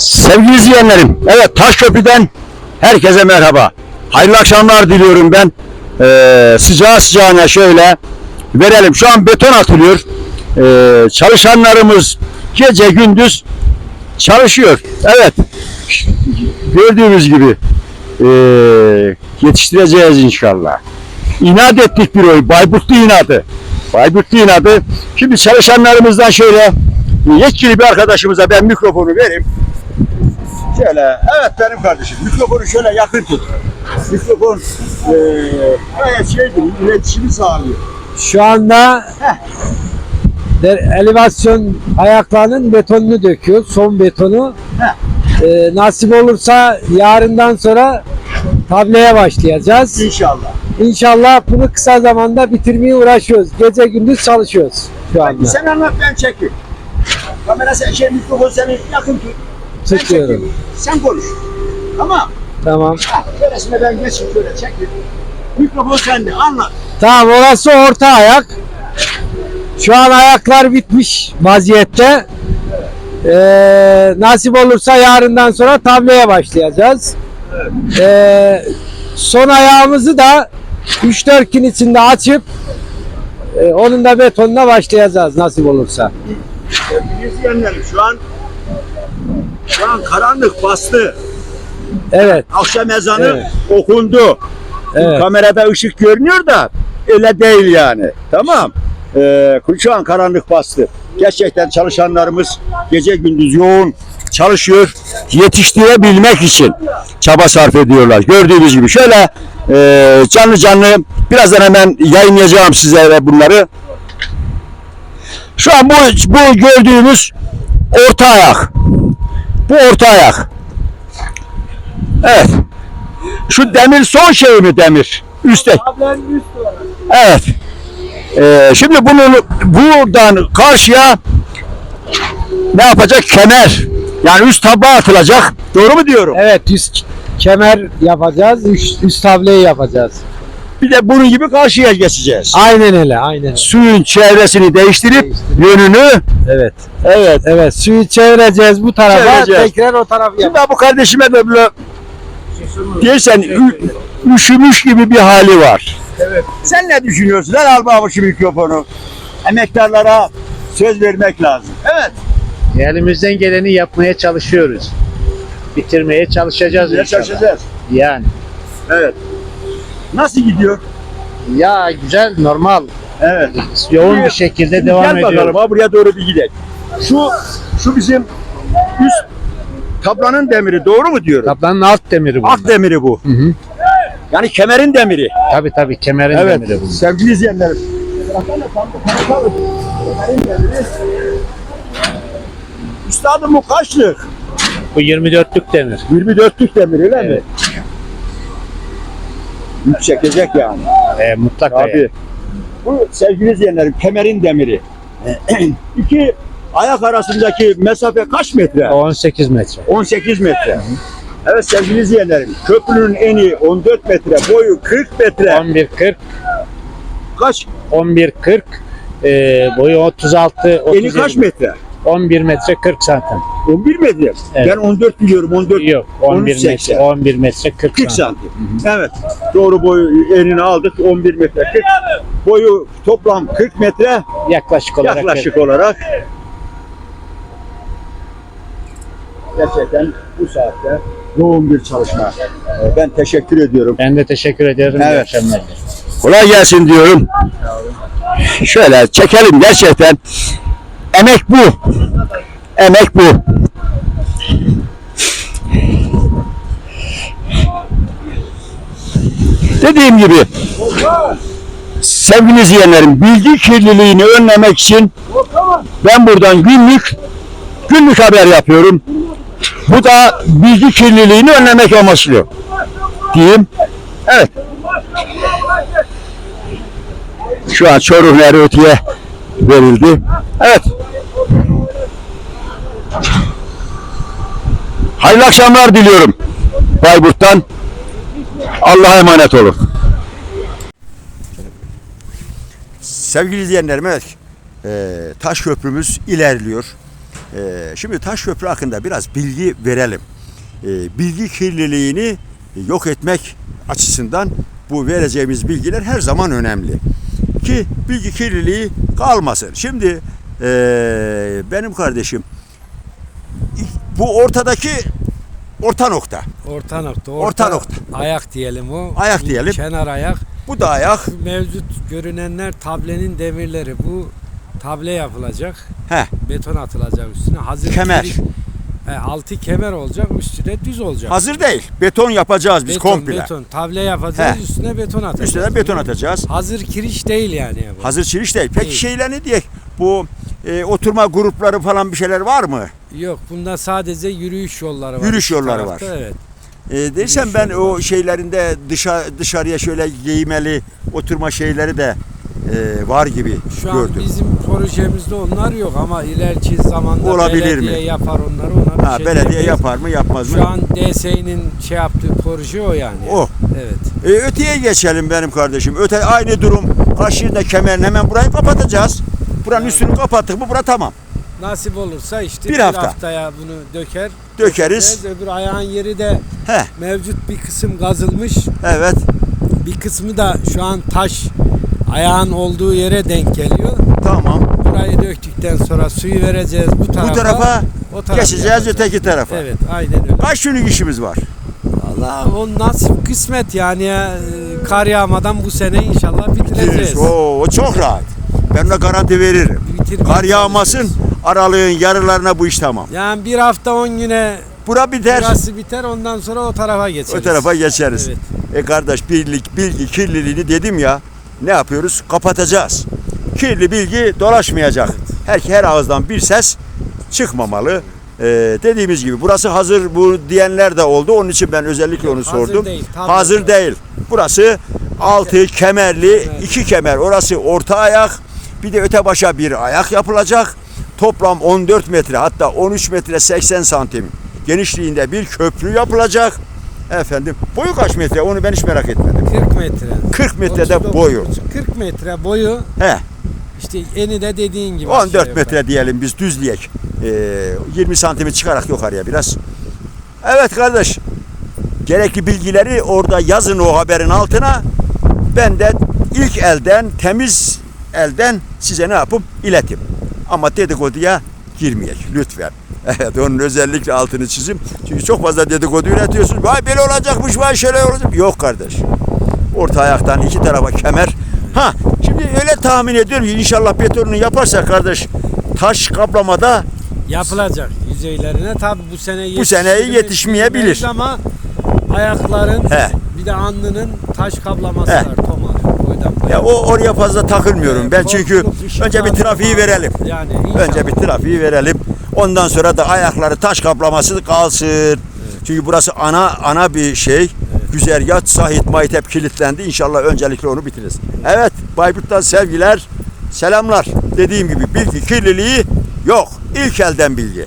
Sevgili izleyenlerim, evet Taşköprü'den herkese merhaba. Hayırlı akşamlar diliyorum ben. Ee, sıcağı sıcağına şöyle verelim. Şu an beton atılıyor. Ee, çalışanlarımız gece gündüz çalışıyor. Evet, gördüğünüz gibi ee, yetiştireceğiz inşallah. İnat ettik bir oy, Bayburtlu inadı. Bayburtlu inadı. Şimdi çalışanlarımızdan şöyle yetkili bir arkadaşımıza ben mikrofonu vereyim. Şöyle, evet benim kardeşim. Mikrofonu şöyle yakın tut. Mikrofon eee gayet şeydir, iletişimi sağlıyor. Şu anda elevasyon ayaklarının betonunu döküyor. Son betonu. Ee, nasip olursa yarından sonra tableye başlayacağız. İnşallah. İnşallah bunu kısa zamanda bitirmeye uğraşıyoruz. Gece gündüz çalışıyoruz şu anda. Sen anlat ben çekeyim. Kamera sen şey mikrofon seni yakın tut. Ben Tutuyorum. çekeyim. Sen konuş. Tamam. Tamam. Ha, şöylesine ben geçeyim şöyle çekeyim. Mikrofon sende anlat. Tamam orası orta ayak. Şu an ayaklar bitmiş vaziyette. Ee, nasip olursa yarından sonra tableye başlayacağız. Ee, son ayağımızı da 3-4 gün içinde açıp e, onun da betonuna başlayacağız nasip olursa. Sevgili izleyenlerim şu an şu an karanlık bastı. Evet, Akşam ezanı Evet. okundu. evet. Kamerada ışık görünüyor da öyle değil yani. Tamam. Ee, şu an karanlık bastı. Gerçekten çalışanlarımız gece gündüz yoğun çalışıyor. Yetiştirebilmek için çaba sarf ediyorlar. Gördüğünüz gibi şöyle e, canlı canlı birazdan hemen yayınlayacağım size bunları. Şu an bu, bu gördüğünüz orta ayak. Bu orta ayak. Evet. Şu demir son şey mi demir? Üstte. Evet. Ee, şimdi bunu buradan karşıya ne yapacak? Kemer. Yani üst tabağa atılacak. Doğru mu diyorum? Evet, üst kemer yapacağız, üst, üst tableyi yapacağız. Bir de bunun gibi karşıya geçeceğiz. Aynen öyle, aynen öyle. Suyun çevresini değiştirip Değiştirip. yönünü Evet. evet. Evet, suyu çevireceğiz bu tarafa, Çevireceğiz. tekrar o tarafa Şimdi bu kardeşime de böyle dersen ü- üşümüş gibi bir hali var. Evet. Sen ne düşünüyorsun? Lan al bana şu mikrofonu. Emektarlara söz vermek lazım. Evet. Elimizden geleni yapmaya çalışıyoruz. Bitirmeye çalışacağız inşallah. çalışacağız. Yani. Evet. Nasıl gidiyor? Ya güzel, normal. Evet. Yoğun bir şekilde Şimdi devam Gel bakalım ediyoruz. ha buraya doğru bir gidelim. Şu şu bizim üst tablanın demiri doğru mu diyorum? Kaplanın alt demiri bu. Ak demiri bu. Hı hı. Yani kemerin demiri. Tabii tabii kemerin Evet. demiri bu. Sevgili izleyenlerim. Üstadım bu kaçlık? Bu 24'lük demir. 24'lük demir öyle mi? Evet. Yük çekecek yani. Ee, mutlaka. Abi. yani. Bu sevgili izleyenlerim kemerin demiri. İki ayak arasındaki mesafe kaç metre? 18 metre. 18 metre. Evet sevgili izleyenlerim köprünün eni 14 metre boyu 40 metre. 11.40, Kaç? 11.40, e, boyu 36, 37, Eni kaç metre? 11 metre 40 santim. 11 metre. Evet. Ben 14 biliyorum 14 Yok, 11 13 metre, 80. 11 metre 40, 40 santim. santim. Evet. Doğru boyu enini aldık 11 metre 40. Boyu toplam 40 metre Yaklaşık olarak. yaklaşık olarak. Gerçekten bu saatte yoğun bir çalışma. Ben teşekkür ediyorum. Ben de teşekkür ederim. Evet. Kolay gelsin diyorum. Şöyle çekelim gerçekten. Emek bu. Emek bu. Dediğim gibi sevgili izleyenlerim bilgi kirliliğini önlemek için ben buradan günlük günlük haber yapıyorum. Bu da bilgi kirliliğini önlemek amaçlı. Diyeyim. Evet. Şu an Çoruh Nehri öteye verildi. Evet. Hayırlı akşamlar diliyorum. Bayburt'tan. Allah'a emanet olun. Sevgili izleyenlerim evet. Taş köprümüz ilerliyor. Ee, şimdi taş köprü hakkında biraz bilgi verelim. Ee, bilgi kirliliğini yok etmek açısından bu vereceğimiz bilgiler her zaman önemli. Ki bilgi kirliliği kalmasın. Şimdi ee, benim kardeşim bu ortadaki orta nokta. Orta nokta. Orta nokta. Ayak diyelim o. Ayak diyelim. Kenar ayak. Bu da ayak. Mevcut görünenler tablenin demirleri. Bu table yapılacak. He. Beton atılacak üstüne. Hazır Kemer. kilit- He, altı kemer olacak. Üstüne düz olacak. Hazır değil. Beton yapacağız biz beton, komple. Beton. Table yapacağız. He. Üstüne beton atacağız. Üstüne beton atacağız. Hazır kiriş değil yani. bu. Hazır çiriş değil. Peki Değil. şeyler ne diye? Bu e, oturma grupları falan bir şeyler var mı? Yok bunda sadece yürüyüş yolları var. Yürüyüş yolları tarafta, var. Evet. E, Yürüyüş ben o var. şeylerinde dışa, dışarıya şöyle giymeli oturma şeyleri de e, var gibi Şu an gördüm. bizim projemizde onlar yok ama ileriki zamanda Olabilir belediye mi? yapar onları ona bir Ha, şey belediye demeyiz. yapar mı yapmaz mı? Şu an DSİ'nin şey yaptığı proje o yani. O. Evet. E, öteye geçelim benim kardeşim. Öte aynı durum. Karşıda kemerin hemen burayı kapatacağız. Buranın üstünü kapattık mı bura tamam. Nasip olursa işte Bir bir, hafta. haftaya bunu döker. Dökeriz. dökeceğiz. Öbür ayağın yeri de He mevcut bir kısım kazılmış. evet Bir kısmı da şu an taş ayağın olduğu yere denk geliyor. tamam. Burayı döktükten sonra suyu vereceğiz bu tarafa. Bu tarafa o tarafa geçeceğiz yapacağız. öteki tarafa. Evet aynen öyle. Kaç günlük işimiz var? Allah o nasip kısmet yani ya. Ee, Kar yağmadan bu sene inşallah bitireceğiz. Oo, o çok rahat. Ben de garanti veririm. Bitirmeye Kar yağmasın aralığın yarılarına bu iş tamam. Yani bir hafta 10 güne Bura biter. burası biter ondan sonra o tarafa geçeriz. O tarafa geçeriz. Evet. E kardeş birlik, bilgi kirliliğini dedim ya. Ne yapıyoruz? Kapatacağız. Kirli bilgi dolaşmayacak. Her her ağızdan bir ses çıkmamalı. Ee, dediğimiz gibi burası hazır bu diyenler de oldu. Onun için ben özellikle onu Hazır sordum. değil, hazır değil. Burası altı kemerli, iki kemer. Orası orta ayak. Bir de öte başa bir ayak yapılacak. Toplam 14 metre hatta 13 metre 80 santim genişliğinde bir köprü yapılacak. Efendim boyu kaç metre onu ben hiç merak etmedim. 40 metre. 40 metrede 39,5, boyu. 40 metre boyu He, işte eni de dediğin gibi. 14 aşağı yukarı. metre diyelim biz düzleyek. Ee, 20 santimi çıkarak yukarıya biraz. Evet kardeş. Gerekli bilgileri orada yazın o haberin altına. Ben de ilk elden, temiz elden size ne yapıp iletim. Ama dedikoduya girmeyek lütfen. Evet onun özellikle altını çizim. Çünkü çok fazla dedikodu üretiyorsunuz. Vay böyle olacakmış, vay şöyle olacak. Yok kardeş. Orta ayaktan iki tarafa kemer. Ha şimdi öyle tahmin ediyorum ki inşallah betonunu yaparsa kardeş taş kaplamada Yapılacak yüzeylerine tabi bu sene Bu sene yetişmeyebilir. ama ayakların He. bir de alnının taş kaplaması He. var. Ya o oraya fazla takılmıyorum ben çünkü ışık önce bir trafiği verelim. Yani. Önce bir trafiği verelim. Ondan sonra da ayakları taş kaplaması kalsın. Çünkü burası ana ana bir şey. Güzergah sahit mayit hep kilitlendi. İnşallah öncelikle onu bitiririz. Evet Bayburt'tan sevgiler, selamlar. Dediğim gibi bilgi kirliliği yok. İlk elden bilgi.